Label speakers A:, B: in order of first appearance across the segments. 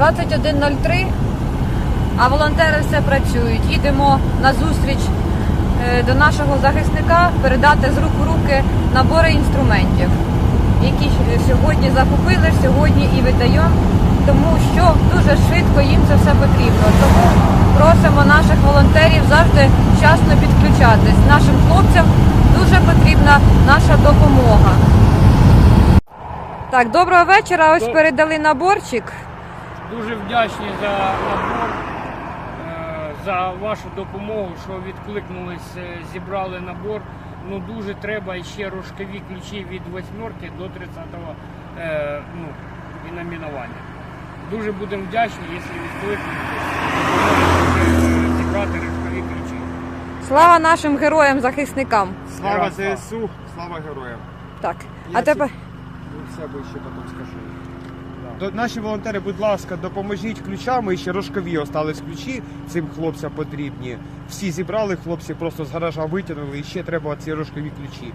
A: 21.03, а волонтери все працюють. Їдемо на зустріч е, до нашого захисника передати з рук в руки набори інструментів, які сьогодні закупили, сьогодні і видаємо, тому що дуже швидко їм це все потрібно. Тому просимо наших волонтерів завжди вчасно підключатись. Нашим хлопцям дуже потрібна наша допомога. Так, доброго вечора. Ось передали наборчик.
B: Дуже вдячні за набор, е, за вашу допомогу, що відкликнулись, е, зібрали набор. Ну дуже треба ще рожкові ключі від восьмерки до 30-го е, ну, і номінування. Дуже будемо вдячні, якщо відкликнетесь, зібрати рожкові ключі.
A: Слава нашим героям-захисникам.
C: Слава ЗСУ, слава героям.
A: Так,
C: Я
A: а тепер
C: Ну, все бо ще потім скажу. Наші волонтери, будь ласка, допоможіть ключами. Ще рожкові остались ключі. Цим хлопцям потрібні. Всі зібрали хлопці, просто з гаража витягнули. І ще треба ці рожкові ключі.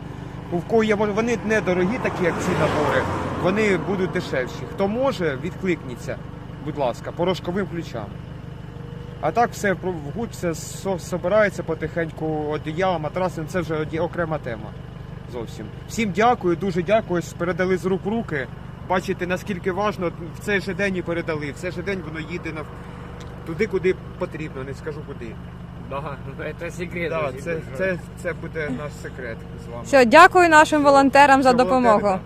C: У кого є вони недорогі, такі як ці набори. Вони будуть дешевші. Хто може, відкликніться, будь ласка, по рожковим ключам. А так все в гуд, все собирається потихеньку одіяла, матраси, це вже окрема тема. Зовсім. Всім дякую, дуже дякую. Передали з рук руки. Бачите, наскільки важно, в цей же день і передали. В цей же день воно їде на туди, куди потрібно, не скажу куди.
B: Да, це секрет.
C: Да, це, це, це буде наш секрет з вами.
A: все, дякую нашим волонтерам за допомогу.
C: да.